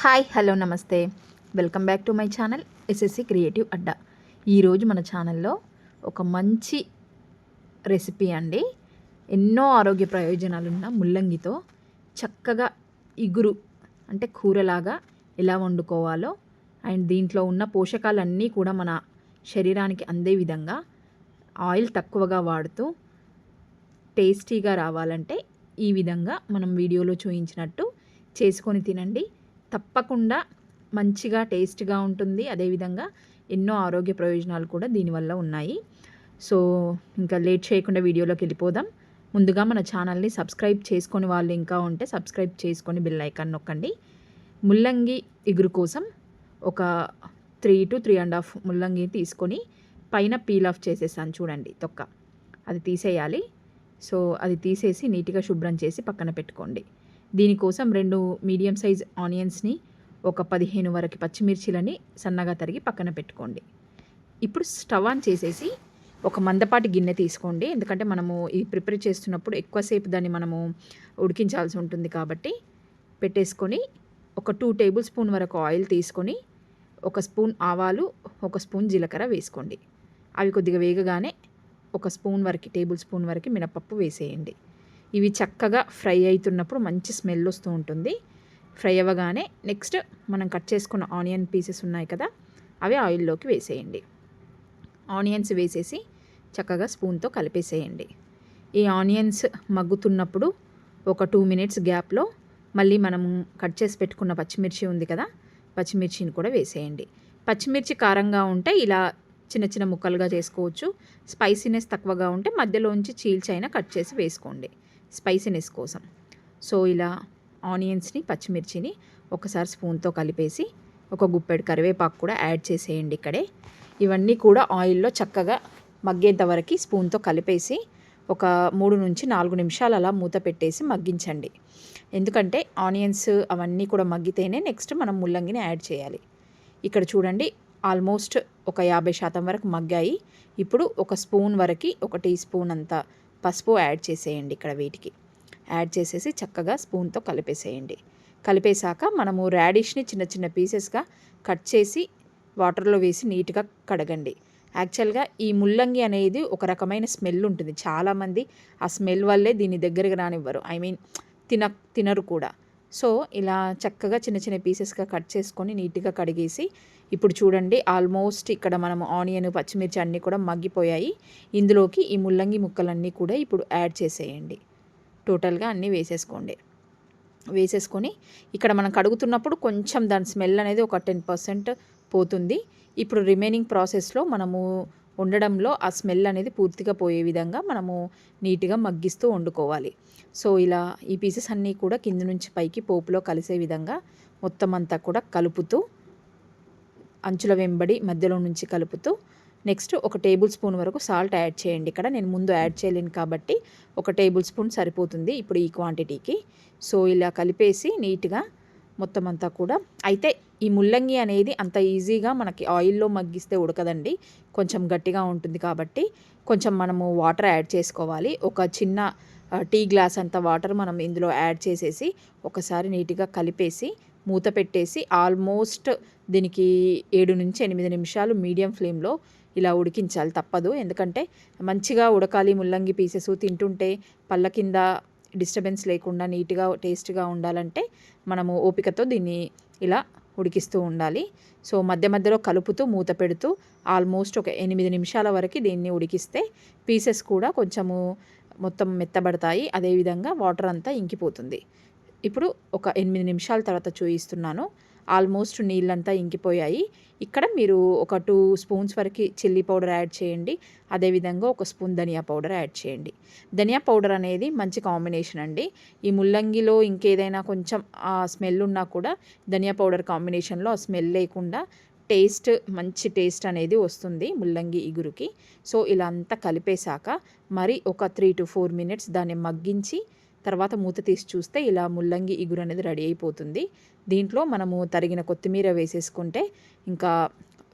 Hi hello నమస్తే. Welcome back to my channel SSC creative Adda. ఈరోజు మన ఛానల్లో ఒక మంచి రెసిపీ అండి. ఎన్నో ఆరోగ్య ప్రయోజనాలున్న ముల్లంగితో చక్కగా ఇగురు అంటే కూరలాగా ఎలా వండుకోవాలో అండ్ దీంట్లో ఉన్న పోషకాలన్నీ కూడా మన శరీరానికి అందే విధంగా ఆయిల్ తక్కువగా వాడుతూ టేస్టీగా రావాలంటే ఈ విధంగా మనం వీడియోలో చూపించినట్టు చేసుకొని తినండి. తప్పకుండా మంచిగా టేస్ట్గా ఉంటుంది. అదేవిధంగా ఎన్నో ఆరోగ్య ప్రయోజనాలు కూడా దీనివల్ల ఉన్నాయి. సో ఇంకా లేట్ చేయకుండా వీడియోలోకి వెళ్ళిపోదాం. ముందుగా మన ఛానల్ని సబ్స్క్రైబ్ చేసుకొని వాళ్ళు ఇంకా ఉంటే సబ్స్క్రైబ్ చేసుకొని బిల్ ఐకాన్ నొక్కండి. ముల్లంగి ఇగురు కోసం ఒక three to three and half ముల్లంగి తీసుకొని పైన పీల్ ఆఫ్ చేసేసాను చూడండి తొక్క. అది తీసేయాలి. సో అది తీసేసి నీట్గా శుభ్రం చేసి పక్కన పెట్టుకోండి. దీనికోసం రెండు మీడియం సైజ్ ఆనియన్స్ని ఒక పదిహేను వరకు పచ్చిమిర్చిలని సన్నగా తరిగి పక్కన పెట్టుకోండి. ఇప్పుడు స్టవ్ ఆన్ చేసేసి ఒక మందపాటి గిన్నె తీసుకోండి. ఎందుకంటే మనము ఇది ప్రిపేర్ చేస్తున్నప్పుడు ఎక్కువసేపు దాన్ని మనము ఉడికించాల్సి ఉంటుంది కాబట్టి పెట్టేసుకొని ఒక టూ టేబుల్ స్పూన్ వరకు ఆయిల్ తీసుకొని ఒక స్పూన్ ఆవాలు ఒక స్పూన్ జీలకర్ర వేసుకోండి. అవి కొద్దిగా వేగగానే ఒక స్పూన్ వరకు టేబుల్ స్పూన్ వరకు మినపప్పు వేసేయండి. ఇవి చక్కగా ఫ్రై అవుతున్నప్పుడు మంచి స్మెల్ వస్తూ ఉంటుంది. ఫ్రై అవ్వగానే నెక్స్ట్ మనం కట్ చేసుకున్న ఆనియన్ పీసెస్ ఉన్నాయి కదా అవి ఆయిల్లోకి వేసేయండి. ఆనియన్స్ వేసేసి చక్కగా స్పూన్తో కలిపేసేయండి. ఈ ఆనియన్స్ మగ్గుతున్నప్పుడు ఒక టూ మినిట్స్ గ్యాప్లో మళ్ళీ మనం కట్ చేసి పెట్టుకున్న పచ్చిమిర్చి ఉంది కదా పచ్చిమిర్చిని కూడా వేసేయండి. పచ్చిమిర్చి కారంగా ఉంటే ఇలా చిన్న చిన్న ముక్కలుగా చేసుకోవచ్చు. స్పైసీనెస్ తక్కువగా ఉంటే మధ్యలోంచి చీల్చైనా కట్ చేసి వేసుకోండి. స్పైసీనెస్ కోసం. సో ఇలా ఆనియన్స్ని పచ్చిమిర్చిని ఒకసారి స్పూన్తో కలిపేసి ఒక గుప్పెడు కరివేపాకు కూడా యాడ్ చేసేయండి ఇక్కడే. ఇవన్నీ కూడా ఆయిల్లో చక్కగా మగ్గేంత వరకు స్పూన్తో కలిపేసి ఒక మూడు నుంచి నాలుగు నిమిషాలు అలా మూత పెట్టేసి మగ్గించండి. ఎందుకంటే ఆనియన్స్ అవన్నీ కూడా మగ్గితేనే నెక్స్ట్ మనం ముల్లంగిని యాడ్ చేయాలి. ఇక్కడ చూడండి ఆల్మోస్ట్ ఒక యాభై శాతం వరకు మగ్గాయి. ఇప్పుడు ఒక స్పూన్ వరకు ఒక టీ స్పూన్ అంత పసుపు యాడ్ చేసేయండి ఇక్కడ వీటికి. యాడ్ చేసేసి చక్కగా స్పూన్తో కలిపేసేయండి. కలిపేశాక మనము రాడిష్ని చిన్న చిన్న పీసెస్గా కట్ చేసి వాటర్లో వేసి నీట్గా కడగండి. యాక్చువల్గా ఈ ముల్లంగి అనేది ఒక రకమైన స్మెల్ ఉంటుంది. చాలామంది ఆ స్మెల్ వల్లే దీని దగ్గరికి రానివ్వరు. ఐ మీన్ తిన తినరు కూడా. సో ఇలా చక్కగా చిన్న చిన్న పీసెస్గా కట్ చేసుకొని నీట్గా కడిగేసి ఇప్పుడు చూడండి ఆల్మోస్ట్ ఇక్కడ మనం ఆనియన్ పచ్చిమిర్చి అన్నీ కూడా మగ్గిపోయాయి. ఇందులోకి ఈ ముల్లంగి ముక్కలన్నీ కూడా ఇప్పుడు యాడ్ చేసేయండి. టోటల్గా అన్నీ వేసేసుకోండి. వేసేసుకొని ఇక్కడ మనం కడుగుతున్నప్పుడు కొంచెం దాని స్మెల్ అనేది ఒక టెన్ పర్సెంట్ పోతుంది. ఇప్పుడు రిమైనింగ్ ప్రాసెస్లో మనము ఉండడంలో ఆ స్మెల్ అనేది పూర్తిగా పోయే విధంగా మనము నీట్గా మగ్గిస్తూ వండుకోవాలి. సో ఇలా ఈ పీసెస్ అన్నీ కూడా కింద నుంచి పైకి పోపులో కలిసే విధంగా మొత్తం అంతా కూడా కలుపుతూ అంచుల వెంబడి మధ్యలో నుంచి కలుపుతూ నెక్స్ట్ ఒక టేబుల్ స్పూన్ వరకు సాల్ట్ యాడ్ చేయండి. ఇక్కడ నేను ముందు యాడ్ చేయలేను కాబట్టి ఒక టేబుల్ స్పూన్ సరిపోతుంది ఇప్పుడు ఈ క్వాంటిటీకి. సో ఇలా కలిపేసి నీట్గా మొత్తం అంతా కూడా. అయితే ఈ ముల్లంగి అనేది అంత ఈజీగా మనకి ఆయిల్లో మగ్గిస్తే ఉడకదండి. కొంచెం గట్టిగా ఉంటుంది కాబట్టి కొంచెం మనము వాటర్ యాడ్ చేసుకోవాలి. ఒక చిన్న టీ గ్లాస్ అంత వాటర్ మనం ఇందులో యాడ్ చేసేసి ఒకసారి నీట్గా కలిపేసి మూత పెట్టేసి ఆల్మోస్ట్ దీనికి ఏడు నుంచి ఎనిమిది నిమిషాలు మీడియం ఫ్లేమ్లో ఇలా ఉడికించాలి తప్పదు. ఎందుకంటే మంచిగా ఉడకాలి ముల్లంగి పీసెస్ తింటుంటే పళ్ళ కింద డిస్టర్బెన్స్ లేకుండా నీట్గా టేస్ట్గా ఉండాలంటే మనము ఓపికతో దీన్ని ఇలా ఉడికిస్తూ ఉండాలి. సో మధ్య మధ్యలో కలుపుతూ మూత పెడుతూ ఆల్మోస్ట్ ఒక ఎనిమిది నిమిషాల వరకు దీన్ని ఉడికిస్తే పీసెస్ కూడా కొంచెము మొత్తం మెత్తబడతాయి. అదేవిధంగా వాటర్ అంతా ఇంకిపోతుంది. ఇప్పుడు ఒక ఎనిమిది నిమిషాల తర్వాత చూపిస్తున్నాను ఆల్మోస్ట్ నీళ్ళంతా ఇంకిపోయాయి. ఇక్కడ మీరు ఒక టూ స్పూన్స్ వరకు చిల్లీ పౌడర్ యాడ్ చేయండి. అదేవిధంగా ఒక స్పూన్ ధనియా పౌడర్ యాడ్ చేయండి. ధనియా పౌడర్ అనేది మంచి కాంబినేషన్ అండి. ఈ ముల్లంగిలో ఇంకేదైనా కొంచెం ఆ స్మెల్ ఉన్నా కూడా ధనియా పౌడర్ కాంబినేషన్లో ఆ స్మెల్ లేకుండా టేస్ట్ మంచి టేస్ట్ అనేది వస్తుంది ముల్లంగి ఇగురుకి. సో ఇలా అంతా కలిపేశాక మరి ఒక త్రీ టు ఫోర్ మినిట్స్ దాన్ని మగ్గించి తర్వాత మూత తీసి చూస్తే ఇలా ముల్లంగి ఇగురు అనేది రెడీ అయిపోతుంది. దీంట్లో మనము తరిగిన కొత్తిమీర వేసేసుకుంటే ఇంకా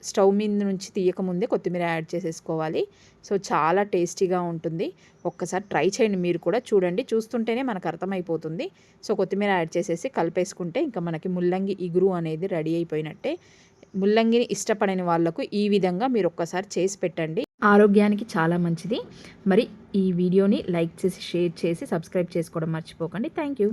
స్టవ్ మీద నుంచి తీయకముందే కొత్తిమీర యాడ్ చేసేసుకోవాలి. సో చాలా టేస్టీగా ఉంటుంది. ఒక్కసారి ట్రై చేయండి మీరు కూడా. చూడండి చూస్తుంటేనే మనకు అర్థమైపోతుంది. సో కొత్తిమీర యాడ్ చేసేసి కలిపేసుకుంటే ఇంకా మనకి ముల్లంగి ఇగురు అనేది రెడీ అయిపోయినట్టే. ముల్లంగిని ఇష్టపడని వాళ్ళకు ఈ విధంగా మీరు ఒక్కసారి చేసి పెట్టండి. ఆరోగ్యానికి చాలా మంచిది. మరి ఈ వీడియోని లైక్ చేసి షేర్ చేసి సబ్స్క్రైబ్ చేసుకోవడం మర్చిపోకండి. Thank you.